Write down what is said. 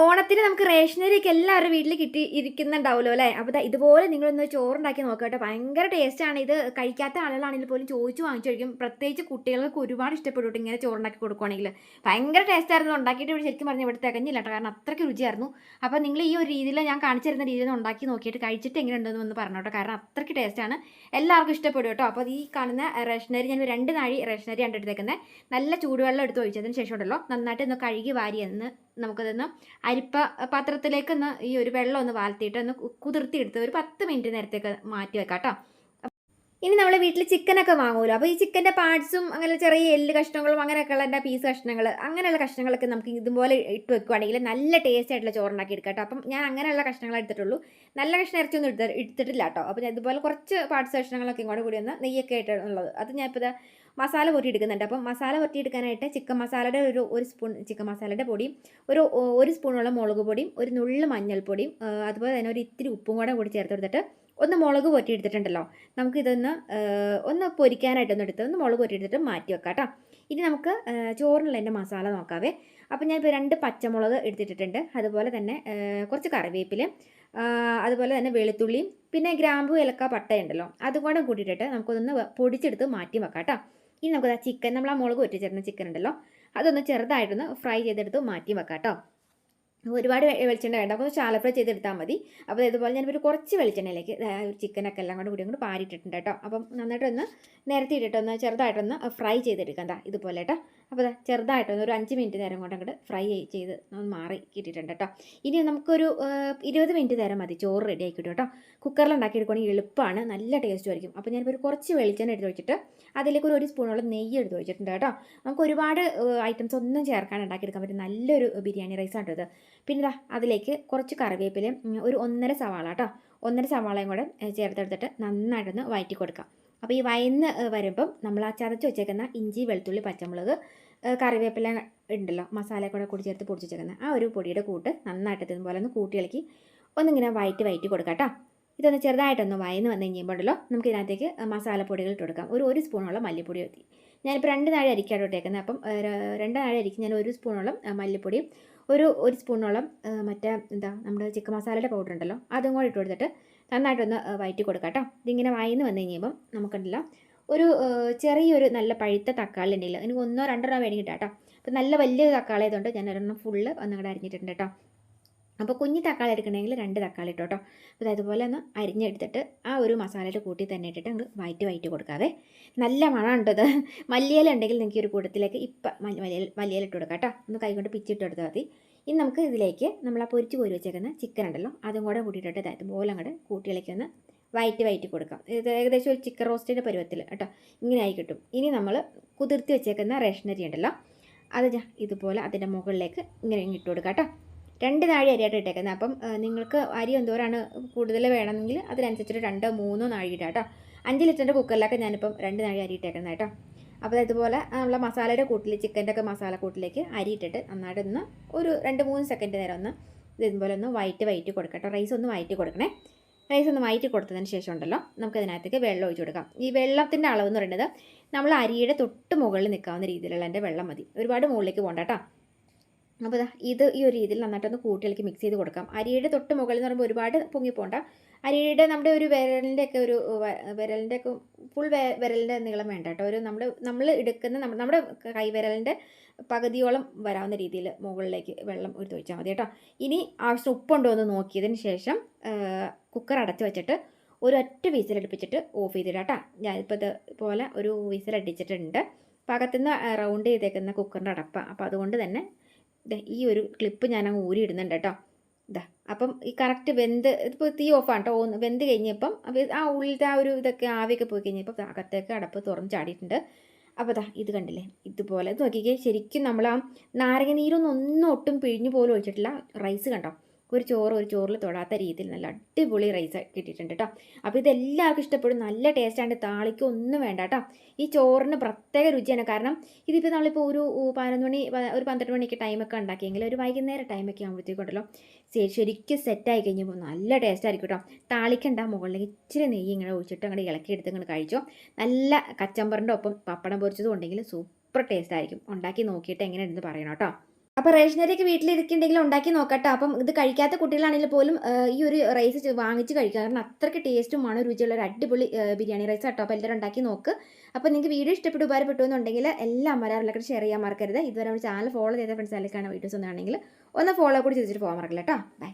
ഓണത്തിന് നമുക്ക് റേഷനറിയൊക്കെ എല്ലാവരുടെ വീട്ടിൽ കിട്ടി ഇരിക്കുന്നുണ്ടാവുമല്ലോ അല്ലേ? അപ്പോൾ ഇതുപോലെ നിങ്ങളൊന്ന് ചോറുണ്ടാക്കി നോക്കുക കേട്ടോ. ഭയങ്കര ടേസ്റ്റാണ് ഇത് കഴിക്കാത്ത ആളുകളാണെങ്കിൽ പോലും ചോദിച്ചു വാങ്ങിച്ചു കഴിക്കും. പ്രത്യേകിച്ച് കുട്ടികൾക്ക് ഒരുപാട് ഇഷ്ടപ്പെട്ടു ഇങ്ങനെ ചോറുണ്ടാക്കി കൊടുക്കുവാണെങ്കിൽ. ഭയങ്കര ടേസ്റ്റായിരുന്നു ഉണ്ടാക്കിയിട്ട് ഇവിടെ ശരിക്കും പറഞ്ഞാൽ ഇവിടെ തികഞ്ഞില്ല കേട്ടോ. കാരണം അത്രയ്ക്ക് രുചിയായിരുന്നു. അപ്പോൾ നിങ്ങൾ ഈ ഒരു രീതിയിൽ ഞാൻ കാണിച്ചു തരുന്ന രീതിയിൽ ഉണ്ടാക്കി നോക്കിയിട്ട് കഴിച്ചിട്ട് എങ്ങനെയുണ്ടെന്ന് ഒന്ന് പറഞ്ഞു കേട്ടോ. കാരണം അത്രയ്ക്ക് ടേസ്റ്റാണ് എല്ലാവർക്കും ഇഷ്ടപ്പെടും കേട്ടോ. അപ്പോൾ ഈ കാണുന്ന റേഷനറി ഞാൻ രണ്ട് നാഴി റേഷനറി കണ്ടെടുത്തേക്കുന്നത് നല്ല ചൂടുവെള്ളം എടുത്ത് ഒഴിച്ചതിന് ശേഷം ഉണ്ടല്ലോ നന്നായിട്ട് ഒന്ന് കഴുകി വാരി എന്ന് നമുക്കതൊന്ന് അരിപ്പ പാത്രത്തിലേക്കൊന്ന് ഈ ഒരു വെള്ളം ഒന്ന് വാർത്തിയിട്ട് ഒന്ന് കുതിർത്തിയെടുത്ത് ഒരു പത്ത് മിനിറ്റ് നേരത്തേക്ക് മാറ്റി വെക്കാം കേട്ടോ ഇനി നമ്മൾ വീട്ടിൽ ചിക്കനൊക്കെ വാങ്ങുമല്ലോ അപ്പോൾ ഈ ചിക്കന്റെ പാർട്സും അങ്ങനെ ചെറിയ എല്ല് കഷ്ണങ്ങളും അങ്ങനെയൊക്കെയുള്ള എന്റെ പീസ് കഷ്ണങ്ങൾ അങ്ങനെയുള്ള കഷ്ണങ്ങളൊക്കെ നമുക്ക് ഇതുപോലെ ഇട്ട് വെക്കുവാണെങ്കിൽ നല്ല ടേസ്റ്റ് ആയിട്ടുള്ള ചോറുണ്ടാക്കി എടുക്കാം കേട്ടോ. അപ്പം ഞാൻ അങ്ങനെയുള്ള കഷ്ണങ്ങൾ എടുത്തിട്ടുള്ളൂ. നല്ല കഷ്ണം ഇറച്ചിയൊന്നും എടുത്ത് എടുത്തിട്ടില്ല കേട്ടോ. അപ്പോൾ ഞാൻ ഇതുപോലെ കുറച്ച് പാർട്സ് കഷ്ണങ്ങളൊക്കെ ഇങ്ങോട്ട് കൂടി ഒന്ന് നെയ്യൊക്കെ ആയിട്ടുള്ളത് അത് ഞാൻ ഇപ്പോൾ മസാല പൊട്ടി എടുക്കുന്നുണ്ട് അപ്പം മസാല പൊട്ടി എടുക്കാനായിട്ട് ചിക്കൻ മസാലയുടെ ഒരു ഒരു സ്പൂൺ ചിക്കൻ മസാലയുടെ പൊടിയും ഒരു ഒരു സ്പൂണുള്ള മുളക് പൊടിയും ഒരു നുള്ളു മഞ്ഞൾപ്പൊടിയും അതുപോലെ തന്നെ ഒരു ഇത്തിരി ഉപ്പും കൂടെ കൂടി ചേർത്ത് കൊടുത്തിട്ട് ഒന്ന് മുളക് പൊട്ടി എടുത്തിട്ടുണ്ടല്ലോ നമുക്കിതൊന്ന് ഒന്ന് പൊരിക്കാനായിട്ടൊന്ന് എടുത്ത് ഒന്ന് മുളക് പൊട്ടി എടുത്തിട്ട് മാറ്റി വെക്കാം കേട്ടോ ഇനി നമുക്ക് ചോറിനുള്ള എന്റെ മസാല നോക്കാവേ. അപ്പം ഞാനിപ്പോൾ രണ്ട് പച്ചമുളക് എടുത്തിട്ടിട്ടുണ്ട്. അതുപോലെ തന്നെ കുറച്ച് കറിവേപ്പില അതുപോലെ തന്നെ വെളുത്തുള്ളിയും പിന്നെ ഗ്രാമ്പു ഏലക്ക പട്ടയുണ്ടല്ലോ അതുകൂടെ കൂട്ടിയിട്ടിട്ട് നമുക്കൊന്ന് വ- പൊടിച്ചെടുത്ത് മാറ്റി വെക്കാം കേട്ടോ ഇനി നമുക്ക് ചിക്കൻ നമ്മൾ ആ മുളക് ഒറ്റിച്ചേർന്ന ചിക്കൻ ഉണ്ടല്ലോ. അതൊന്ന് ചെറുതായിട്ടൊന്ന് ഫ്രൈ ചെയ്തെടുത്ത് മാറ്റി വെക്കാം കേട്ടോ ഒരുപാട് വെളിച്ചെണ്ണ വേണ്ട അപ്പോൾ ഫ്രൈ ചെയ്തെടുത്താൽ മതി. അപ്പോൾ ഇതുപോലെ ഞാനൊരു കുറച്ച് വെളിച്ചെണ്ണയിലേക്ക് ഒരു ചിക്കനൊക്കെ എല്ലാം കൂടെ കൂടി അങ്ങോട്ട് പാരിയിട്ടിട്ടുണ്ട് കേട്ടോ. അപ്പം നന്നായിട്ടൊന്ന് നിരത്തി ഇട്ടിട്ടൊന്ന് ചെറുതായിട്ടൊന്ന് ഫ്രൈ ചെയ്തെടുക്കാം. ഇതുപോലെ കേട്ടോ. അപ്പോൾ ചെറുതായിട്ടൊന്ന് ഒരു അഞ്ച് മിനിറ്റ് നേരം കൊണ്ട് അങ്ങോട്ട് ഫ്രൈ ചെയ്ത് ഒന്ന് മാറി കിട്ടിയിട്ടുണ്ട് കേട്ടോ. ഇനി നമുക്കൊരു ഇരുപത് മിനിറ്റ് നേരം മതി. ചോറ് റെഡി ആക്കി കിട്ടും. കുക്കറിൽ ഉണ്ടാക്കി എടുക്കുകയാണെങ്കിൽ എളുപ്പമാണ്. നല്ല ടേസ്റ്റ് ആയിരിക്കും. അപ്പോൾ ഞാനിപ്പോൾ ഒരു കുറച്ച് വെളിച്ചെണ്ണ എടുത്ത് വെച്ചിട്ട് അതിലേക്ക് ഒരു ഒരു നെയ്യ് എടുത്ത് വെച്ചിട്ടുണ്ട് കേട്ടോ. നമുക്ക് ഒരുപാട് ഐറ്റംസ് ഒന്നും ചേർക്കാൻ ഉണ്ടാക്കിയെടുക്കാൻ പറ്റും നല്ലൊരു ബിരിയാണി റൈസാണ് കേട്ടോ ഇത് പിന്നെ അതിലേക്ക് കുറച്ച് കറിവേപ്പിലയും ഒരു ഒന്നര സവാള കേട്ടോ ഒന്നര സവാളയും കൂടെ ചേർത്തെടുത്തിട്ട് നന്നായിട്ടൊന്ന് വഴറ്റി കൊടുക്കാം അപ്പോൾ ഈ വയന്ന് വരുമ്പം നമ്മൾ ആ ചതച്ച് വെച്ചേക്കുന്ന ഇഞ്ചി വെളുത്തുള്ളി പച്ചമുളക് കറിവേപ്പില ഉണ്ടല്ലോ മസാല കൂടെ കൂടി ചേർത്ത് പൊടിച്ച് വെച്ചേക്കുന്ന. ആ ഒരു പൊടിയുടെ കൂട്ട് നന്നായിട്ട് ഇതുപോലെ ഒന്ന് കൂട്ടി ഇളക്കി ഒന്നിങ്ങനെ വയറ്റി വയറ്റി കൊടുക്കാം കേട്ടോ ഇതൊന്ന് ചെറുതായിട്ടൊന്ന് വയന്ന് വന്ന് കഴിയുമ്പോൾ ഉണ്ടല്ലോ നമുക്ക് ഇതിനകത്തേക്ക് മസാലപ്പൊടികൾ ഇട്ട് കൊടുക്കാം. ഒരു ഒരു സ്പൂണോളം മല്ലിപ്പൊടി ഞാനിപ്പോൾ രണ്ട് നാഴി അരിക്കാണ് ഇട്ടേക്കുന്നത് അപ്പം രണ്ട് നാഴി അരിക്ക് ഞാൻ ഒരു സ്പൂണോളം മല്ലിപ്പൊടി ഒരു ഒരു സ്പൂണോളം മറ്റേ എന്താ നമ്മുടെ ചിക്കൻ മസാലയുടെ പൗഡർ ഉണ്ടല്ലോ അതും കൂടി ഇട്ട് കൊടുത്തിട്ട് നന്നായിട്ടൊന്ന് വയറ്റി കൊടുക്കാം കേട്ടോ ഇതിങ്ങനെ വായിന്ന് വന്നു കഴിയുമ്പം നമുക്കുണ്ടല്ലോ ഒരു ചെറിയൊരു നല്ല പഴുത്ത തക്കാളി ഉണ്ടല്ലോ എനിക്ക് ഒന്നോ രണ്ടോ വേണമെങ്കിൽ കേട്ടോ അപ്പോൾ നല്ല വലിയ തക്കാളി ആയതുകൊണ്ട് ഞാൻ ഒരെണ്ണം ഫുള്ള് ഒന്നുകൂടെ അരിഞ്ഞിട്ടുണ്ട് കേട്ടോ. അപ്പോൾ കുഞ്ഞി തക്കാളി എടുക്കണമെങ്കിൽ രണ്ട് തക്കാളി ഇട്ടോ കേട്ടോ. അപ്പോൾ അതുപോലെ ഒന്ന് അരിഞ്ഞെടുത്തിട്ട് ആ ഒരു മസാലയുടെ കൂട്ടി തന്നെ ഇട്ടിട്ട് അങ്ങ് വയറ്റി വയറ്റി കൊടുക്കാവേ. നല്ല മണമുണ്ടത് മല്ലിയില ഉണ്ടെങ്കിൽ നിങ്ങൾക്ക് ഒരു കൂട്ടത്തിലേക്ക് ഇപ്പം മല്ലിയില മല്ലിയില ഇട്ട് കൊടുക്കാം കേട്ടോ. ഒന്ന് കൈകൊണ്ട് പിച്ചിട്ട് കൊടുത്താൽ മതി. ഇനി നമുക്ക് ഇതിലേക്ക് നമ്മൾ ആ പൊരിച്ച് കോരി വെച്ചേക്കുന്ന ചിക്കൻ ഉണ്ടല്ലോ അതും കൂടെ കൂട്ടിയിട്ടിട്ട് ഇതുപോലെ അങ്ങോട്ട് കൂട്ടിയിലേക്ക് ഒന്ന് വയറ്റി വയറ്റി കൊടുക്കാം. ഇത് ഏകദേശം ഒരു ചിക്കൻ റോസ്റ്റിന്റെ പരുവത്തിൽ കേട്ടോ ഇങ്ങനെ ആയി കിട്ടും. ഇനി നമ്മൾ കുതിർത്തി വെച്ചേക്കുന്ന റേഷനരി ഉണ്ടല്ലോ അത് ഇതുപോലെ അതിന്റെ മുകളിലേക്ക് ഇങ്ങനെ ഇങ്ങ് ഇട്ട് കൊടുക്കാം കേട്ടോ. രണ്ട് നാഴി അരിയായിട്ട് ഇട്ടേക്കുന്നത്. അപ്പം നിങ്ങൾക്ക് അരി എന്തോരാണ് കൂടുതൽ വേണമെങ്കിൽ അതിനനുസരിച്ചിട്ട് രണ്ടോ മൂന്നോ നാഴി ഇടാം കേട്ടോ. അഞ്ച് ലിറ്ററിന്റെ കുക്കറിലൊക്കെ ഞാനിപ്പം രണ്ട് നാഴി അരി ഇട്ടേക്കുന്നത് കേട്ടോ. അപ്പോൾ ഇതുപോലെ നമ്മളെ മസാലയുടെ കൂട്ടിൽ ചിക്കന്റെ ഒക്കെ മസാല കൂട്ടിലേക്ക് അരി ഇട്ടിട്ട് നന്നായിട്ടൊന്ന് ഒരു രണ്ട് മൂന്ന് സെക്കൻഡ് നേരം ഒന്ന് ഇതുപോലെ ഒന്ന് വൈറ്റ് വൈറ്റ് കൊടുക്കാം കേട്ടോ. റൈസ് ഒന്ന് വയറ്റി കൊടുക്കണേ. റൈസ് ഒന്ന് വയറ്റി കൊടുത്തതിന് ശേഷം ഉണ്ടല്ലോ നമുക്ക് അതിനകത്തേക്ക് വെള്ളം ഒഴിച്ച് കൊടുക്കാം. ഈ വെള്ളത്തിന്റെ അളവ് എന്ന് പറയുന്നത് നമ്മൾ അരിയുടെ തൊട്ട് മുകളിൽ നിൽക്കാവുന്ന രീതിയിലുള്ള എന്റെ വെള്ളം മതി. ഒരുപാട് മുകളിലേക്ക് പോകണ്ട കേട്ടോ. അപ്പോൾ ഇത് ഈ ഒരു രീതിയിൽ നന്നായിട്ടൊന്ന് കൂട്ടിയിലേക്ക് മിക്സ് ചെയ്ത് കൊടുക്കാം. അരിയുടെ തൊട്ട് മുകളിൽ എന്ന് പറയുമ്പോൾ ഒരുപാട് പൊങ്ങിപ്പോണ്ട. അരിയുടെ നമ്മുടെ ഒരു വിരലിന്റെ ഒക്കെ ഒരു വിരലിന്റെ ഒക്കെ ഫുൾ വിരലിന്റെ നീളം വേണ്ട കേട്ടോ. ഒരു നമ്മൾ നമ്മൾ എടുക്കുന്ന നമ്മുടെ നമ്മുടെ കൈവിരലിന്റെ പകുതിയോളം വരാവുന്ന രീതിയിൽ മുകളിലേക്ക് വെള്ളം എടുത്ത് ഒഴിച്ചാൽ മതി കേട്ടോ. ഇനി ആവശ്യം ഉപ്പുണ്ടോ എന്ന് നോക്കിയതിന് ശേഷം കുക്കർ അടച്ച് വെച്ചിട്ട് ഒരു ഒറ്റ വിസിലടിപ്പിച്ചിട്ട് ഓഫ് ചെയ്തിടാം കേട്ടോ. ഞാനിപ്പോൾ ഇതുപോലെ ഒരു വിസിലടിച്ചിട്ടുണ്ട് പകത്തുനിന്ന് റൗണ്ട് ചെയ്തേക്കുന്ന കുക്കറിന്റെ അടപ്പ. അപ്പോൾ അതുകൊണ്ട് തന്നെ ഈ ഒരു ക്ലിപ്പ് ഞാൻ അങ്ങ് ഊരിയിടുന്നുണ്ട് കേട്ടോ. ഇതാ അപ്പം ഈ കറക്റ്റ് വെന്ത് ഇപ്പോൾ തീ ഓഫാണ് കേട്ടോ. വെന്ത് കഴിഞ്ഞപ്പം ആ ഉള്ളിലത്തെ ആ ഒരു ഇതൊക്കെ ആവിയൊക്കെ പോയി കഴിഞ്ഞപ്പോൾ അകത്തേക്ക് അടപ്പ് തുറന്ന് ചാടിയിട്ടുണ്ട്. അപ്പോൾ ദാ ഇത് കണ്ടില്ലേ? ഇതുപോലെ ഇത് നോക്കിക്കേ ശരിക്കും നമ്മൾ ആ നാരങ്ങ നീരൊന്നും ഒന്നും ഒട്ടും പിഴിഞ്ഞു പോലും ഒഴിച്ചിട്ടില്ല. റൈസ് കണ്ടോ? ഒരു ചോറ് ഒരു ചോറിൽ തൊടാത്ത രീതിയിൽ നല്ല അടിപൊളി റൈസ് കിട്ടിയിട്ടുണ്ട് കേട്ടോ അപ്പോൾ ഇതെല്ലാവർക്കും ഇഷ്ടപ്പെടും. നല്ല ടേസ്റ്റാണ് താളിക്ക് ഒന്നും വേണ്ട കേട്ടോ ഈ ചോറിന് പ്രത്യേക രുചിയാണ്. കാരണം ഇതിപ്പോൾ നമ്മളിപ്പോൾ ഒരു പതിനൊന്ന് മണി ഒരു പന്ത്രണ്ട് മണിക്ക് ടൈമൊക്കെ ഉണ്ടാക്കിയെങ്കിൽ ഒരു വൈകുന്നേരം ടൈമൊക്കെ ആകുമ്പോഴത്തേക്കുണ്ടല്ലോ ശരി ശരിക്കും സെറ്റായി കഴിഞ്ഞപ്പോൾ നല്ല ടേസ്റ്റായിരിക്കും കേട്ടോ താളിക്കണ്ട മുകളിലേക്ക് ഇച്ചിരി നെയ്യ് ഇങ്ങനെ ഒഴിച്ചിട്ട് അങ്ങോട്ട് ഇളക്കി എടുത്ത് ഇങ്ങനെ കഴിച്ചോ. നല്ല കച്ചമ്പറിന്റെ ഒപ്പം പപ്പടം പൊരിച്ചതും ഉണ്ടെങ്കിൽ സൂപ്പർ ടേസ്റ്റ് ആയിരിക്കും. ഉണ്ടാക്കി നോക്കിയിട്ട് എങ്ങനെയുണ്ടെന്ന് പറയണം കേട്ടോ അപ്പോൾ റേഷനറിയൊക്കെ വീട്ടിലിരിക്കുന്നുണ്ടെങ്കിൽ ഉണ്ടാക്കി നോക്കട്ടോ. അപ്പം ഇത് കഴിക്കാത്ത കുട്ടികളാണെങ്കിൽ പോലും ഈ ഒരു റൈസ് വാങ്ങിച്ച് കഴിക്കുക. കാരണം അത്രയ്ക്ക് ടേസ്റ്റും ആണ് രുചിയുള്ള ഒരു അടിപൊളി ബിരിയാണി റൈസ് കേട്ടോ അപ്പോൾ എല്ലാവരും ഉണ്ടാക്കി നോക്ക്. അപ്പോൾ നിങ്ങൾക്ക് വീഡിയോ ഇഷ്ടപ്പെട്ട് ഉപകാരപ്പെട്ടു എന്നുണ്ടെങ്കിൽ എല്ലാ മലയാളികളൊക്കെ ഷെയർ ചെയ്യാൻ മറക്കരുത്. ഇതുവരെ നമ്മുടെ ചാനൽ ഫോളോ ചെയ്ത ഫ്രണ്ട്സ് അല്ലെങ്കിൽ വീഡിയോസ് ഒന്നാണെങ്കിൽ ഒന്ന് ഫോളോ കൂടി ചെയ്തിട്ട് പോകാൻ മറക്കില്ല കേട്ടോ ബൈ